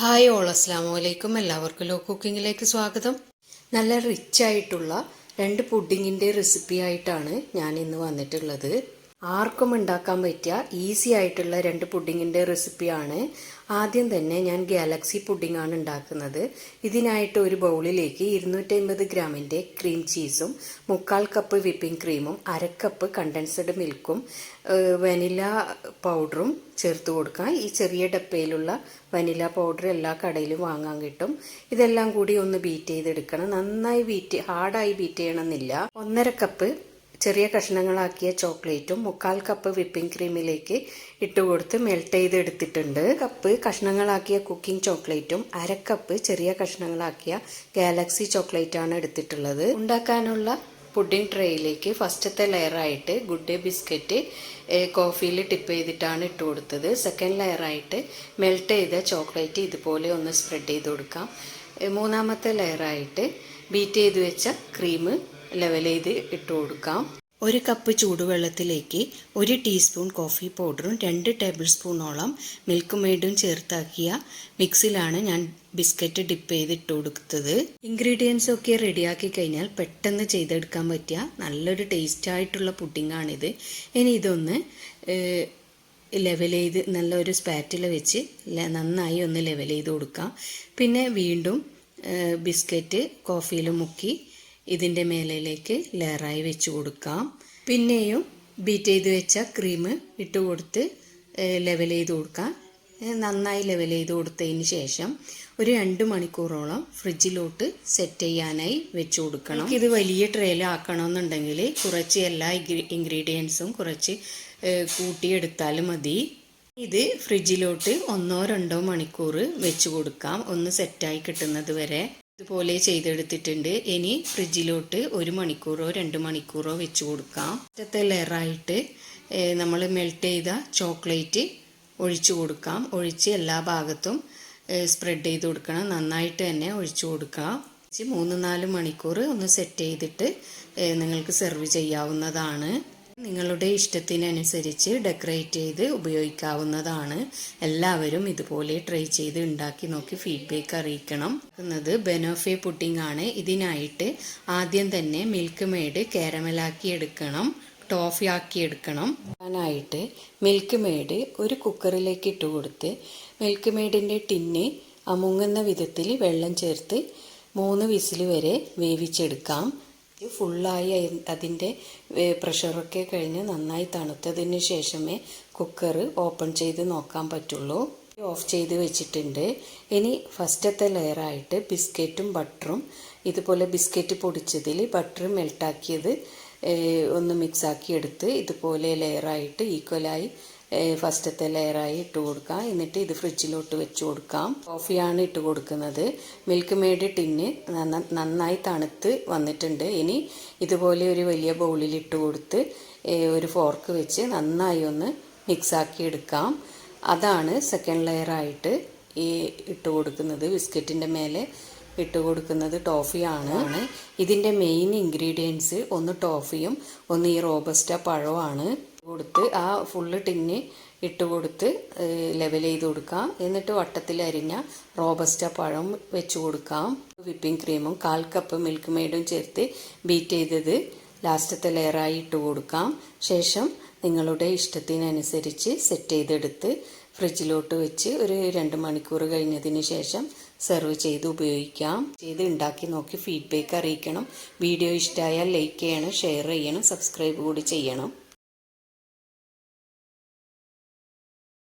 Hi all അസ്സാമു വലൈക്കും എല്ലാവർക്കും law കുക്കിങ്ങിലേക്ക് സ്വാഗതം. നല്ല റിച്ച് ആയിട്ടുള്ള രണ്ട് പുഡിങ്ങിന്റെ റെസിപ്പി ആയിട്ടാണ് ഞാൻ ഇന്ന് വന്നിട്ടുള്ളത്. ആർക്കും ഉണ്ടാക്കാൻ പറ്റിയ ഈസി ആയിട്ടുള്ള രണ്ട് പുഡിങ്ങിന്റെ റെസിപ്പിയാണ് ആദ്യം തന്നെ ഞാൻ ഗാലക്സി പുഡിങ്ങാണ് ഉണ്ടാക്കുന്നത്. ഇതിനായിട്ട് ഒരു ബൗളിലേക്ക് ഇരുന്നൂറ്റമ്പത് ഗ്രാമിന്റെ ക്രീം ചീസും മുക്കാൽ കപ്പ് വിപ്പിംഗ് ക്രീമും അര കപ്പ് കണ്ടൻസ്ഡ് മിൽക്കും വനില പൗഡറും ചേർത്ത് കൊടുക്കാം. ഈ ചെറിയ ഡപ്പയിലുള്ള വനില പൗഡർ എല്ലാ കടയിലും വാങ്ങാൻ കിട്ടും. ഇതെല്ലാം കൂടി ഒന്ന് ബീറ്റ് ചെയ്തെടുക്കണം. നന്നായി ബീറ്റ് ഹാർഡായി ബീറ്റ് ചെയ്യണമെന്നില്ല. ഒന്നര കപ്പ് ചെറിയ കഷ്ണങ്ങളാക്കിയ ചോക്ലേറ്റും മുക്കാൽ കപ്പ് വിപ്പിംഗ് ക്രീമിലേക്ക് ഇട്ട് കൊടുത്ത് മെൽറ്റ് ചെയ്തെടുത്തിട്ടുണ്ട്. കപ്പ് കഷ്ണങ്ങളാക്കിയ കുക്കിംഗ് ചോക്ലേറ്റും അര കപ്പ് ചെറിയ കഷ്ണങ്ങളാക്കിയ ഗാലക്സി ചോക്ലേറ്റാണ് എടുത്തിട്ടുള്ളത്. ഉണ്ടാക്കാനുള്ള പുഡിംഗ് ട്രേയിലേക്ക് ഫസ്റ്റത്തെ ലെയറായിട്ട് ഗുഡ് ഡേ ബിസ്ക്കറ്റ് കോഫിയിൽ ടിപ്പ് ചെയ്തിട്ടാണ് ഇട്ട് കൊടുത്തത്. സെക്കൻഡ് ലെയറായിട്ട് മെൽറ്റ് ചെയ്ത ചോക്ലേറ്റ് ഇതുപോലെ ഒന്ന് സ്പ്രെഡ് ചെയ്ത് കൊടുക്കാം. മൂന്നാമത്തെ ലെയറായിട്ട് ബീറ്റ് ചെയ്ത് വെച്ച ക്രീം ലെവൽ ചെയ്ത് ഇട്ട് കൊടുക്കാം. ഒരു കപ്പ് ചൂടുവെള്ളത്തിലേക്ക് ഒരു ടീസ്പൂൺ കോഫി പൗഡറും രണ്ട് ടേബിൾ സ്പൂണോളം മിൽക്ക് മെയ്ഡും ചേർത്താക്കിയ മിക്സിലാണ് ഞാൻ ബിസ്ക്കറ്റ് ഡിപ്പ് ചെയ്ത് ഇട്ട് കൊടുത്തത്. ഇൻഗ്രീഡിയൻസ് ഒക്കെ റെഡിയാക്കി കഴിഞ്ഞാൽ പെട്ടെന്ന് ചെയ്തെടുക്കാൻ പറ്റിയ നല്ലൊരു ടേസ്റ്റ് ആയിട്ടുള്ള പുഡിങ്ങാണിത്. ഇനി ഇതൊന്ന് ലെവൽ ചെയ്ത് നല്ലൊരു സ്പാറ്റിൽ വെച്ച് നന്നായി ഒന്ന് ലെവൽ ചെയ്ത് കൊടുക്കാം. പിന്നെ വീണ്ടും ബിസ്ക്കറ്റ് കോഫിയിൽ മുക്കി ഇതിന്റെ മേലയിലേക്ക് ലെയറായി വെച്ച് കൊടുക്കാം. പിന്നെയും ബീറ്റ് ചെയ്ത് വെച്ച ക്രീം ഇട്ട് കൊടുത്ത് ലെവൽ ചെയ്ത് കൊടുക്കാം. നന്നായി ലെവൽ ചെയ്ത് കൊടുത്തതിന് ശേഷം ഒരു രണ്ട് മണിക്കൂറോളം ഫ്രിഡ്ജിലോട്ട് സെറ്റ് ചെയ്യാനായി വെച്ച് കൊടുക്കണം. ഇത് വലിയ ട്രേയിലാക്കണമെന്നുണ്ടെങ്കിൽ കുറച്ച് എല്ലാ ഇൻഗ്രീഡിയൻസും കുറച്ച് കൂട്ടിയെടുത്താൽ മതി. ഇത് ഫ്രിഡ്ജിലോട്ട് ഒന്നോ രണ്ടോ മണിക്കൂർ വെച്ച് കൊടുക്കാം. ഒന്ന് സെറ്റായി കിട്ടുന്നത് വരെ. ഇതുപോലെ ചെയ്തെടുത്തിട്ടുണ്ട്. ഇനി ഫ്രിഡ്ജിലോട്ട് ഒരു മണിക്കൂറോ രണ്ട് മണിക്കൂറോ വെച്ച് കൊടുക്കാം. ഇറ്റത്തെ ലെയറായിട്ട് നമ്മൾ മെൽറ്റ് ചെയ്ത ചോക്ലേറ്റ് ഒഴിച്ചു കൊടുക്കാം. ഒഴിച്ച് എല്ലാ ഭാഗത്തും സ്പ്രെഡ് ചെയ്ത് കൊടുക്കണം. നന്നായിട്ട് തന്നെ ഒഴിച്ചു കൊടുക്കാം. മൂന്ന് നാല് മണിക്കൂർ ഒന്ന് സെറ്റ് ചെയ്തിട്ട് നിങ്ങൾക്ക് സെർവ് ചെയ്യാവുന്നതാണ്. നിങ്ങളുടെ ഇഷ്ടത്തിനനുസരിച്ച് ഡെക്കറേറ്റ് ചെയ്ത് ഉപയോഗിക്കാവുന്നതാണ്. എല്ലാവരും ഇതുപോലെ ട്രൈ ചെയ്ത് ഉണ്ടാക്കി നോക്കി ഫീഡ്ബാക്ക് അറിയിക്കണം. എന്നത് ബെനോഫെ പുഡിംഗ് ആണ്. ഇതിനായിട്ട് ആദ്യം തന്നെ മിൽക്ക് മെയ്ഡ് കാരമലാക്കി എടുക്കണം. ടോഫി ആക്കി എടുക്കണം. അതിനായിട്ട് മിൽക്ക് മേഡ് ഒരു കുക്കറിലേക്ക് ഇട്ട് കൊടുത്ത് മിൽക്ക് മെയ്ഡിന്റെ ടിന്ന് അമുങ്ങുന്ന വിധത്തിൽ വെള്ളം ചേർത്ത് മൂന്ന് വിസിൽ വരെ വേവിച്ചെടുക്കാം. ഫുള്ളായി അതിന്റെ പ്രഷറൊക്കെ കഴിഞ്ഞ് നന്നായി തണുത്തതിന് ശേഷമേ കുക്കർ ഓപ്പൺ ചെയ്ത് നോക്കാൻ പറ്റുള്ളൂ. ഓഫ് ചെയ്ത് വെച്ചിട്ടുണ്ട്. ഇനി ഫസ്റ്റത്തെ ലെയറായിട്ട് ബിസ്ക്കറ്റും ബട്ടറും ഇതുപോലെ ബിസ്ക്കറ്റ് പൊടിച്ചതിൽ ബട്ടർ മെൽട്ടാക്കിയത് ഒന്ന് മിക്സാക്കി എടുത്ത് ഇതുപോലെ ലെയറായിട്ട് ഈക്വലായി ഫസ്റ്റത്തെ ലെയറായി ഇട്ട് കൊടുക്കാം. എന്നിട്ട് ഇത് ഫ്രിഡ്ജിലോട്ട് വെച്ച് കൊടുക്കാം. കോഫിയാണ് ഇട്ട് കൊടുക്കുന്നത്. മിൽക്ക് മെയ്ഡ് ടിന്ന് നന്നായി തണുത്ത് വന്നിട്ടുണ്ട്. ഇനി ഇതുപോലെ ഒരു വലിയ ബൗളിൽ ഇട്ട് കൊടുത്ത് ഒരു ഫോർക്ക് വെച്ച് നന്നായി ഒന്ന് മിക്സാക്കി എടുക്കാം. അതാണ് സെക്കൻഡ് ലെയറായിട്ട് ഈ ഇട്ട് കൊടുക്കുന്നത്. ബിസ്ക്കറ്റിന്റെ മേലെ ഇട്ട് കൊടുക്കുന്നത് ടോഫിയാണ്. ഇതിന്റെ മെയിൻ ഇൻഗ്രീഡിയൻസ് ഒന്ന് ടോഫിയും ഒന്ന് ഈ റോബസ്റ്റ പഴമാണ് കൊടുത്ത് ആ ഫുള്ള് ടിന്ന് ഇട്ട് കൊടുത്ത് ലെവൽ ചെയ്ത് കൊടുക്കാം. എന്നിട്ട് വട്ടത്തിൽ അരിഞ്ഞ റോബസ്റ്റ പഴം വെച്ച് കൊടുക്കാം. വിപ്പിംഗ് ക്രീമും കാൽ കപ്പ് മിൽക്ക് മെയ്ഡും ചേർത്ത് ബീറ്റ് ചെയ്തത് ലാസ്റ്റത്തെ ലെയറായി ഇട്ട് കൊടുക്കാം. ശേഷം നിങ്ങളുടെ ഇഷ്ടത്തിനനുസരിച്ച് സെറ്റ് ചെയ്തെടുത്ത് ഫ്രിഡ്ജിലോട്ട് വെച്ച് ഒരു രണ്ട് മണിക്കൂർ കഴിഞ്ഞതിന് ശേഷം സെർവ് ചെയ്ത് ഉപയോഗിക്കാം. ചെയ്ത് ഉണ്ടാക്കി നോക്കി ഫീഡ്ബാക്ക് അറിയിക്കണം. വീഡിയോ ഇഷ്ടമായാൽ ലൈക്ക് ചെയ്യണം ഷെയർ ചെയ്യണം സബ്സ്ക്രൈബ് കൂടി ചെയ്യണം.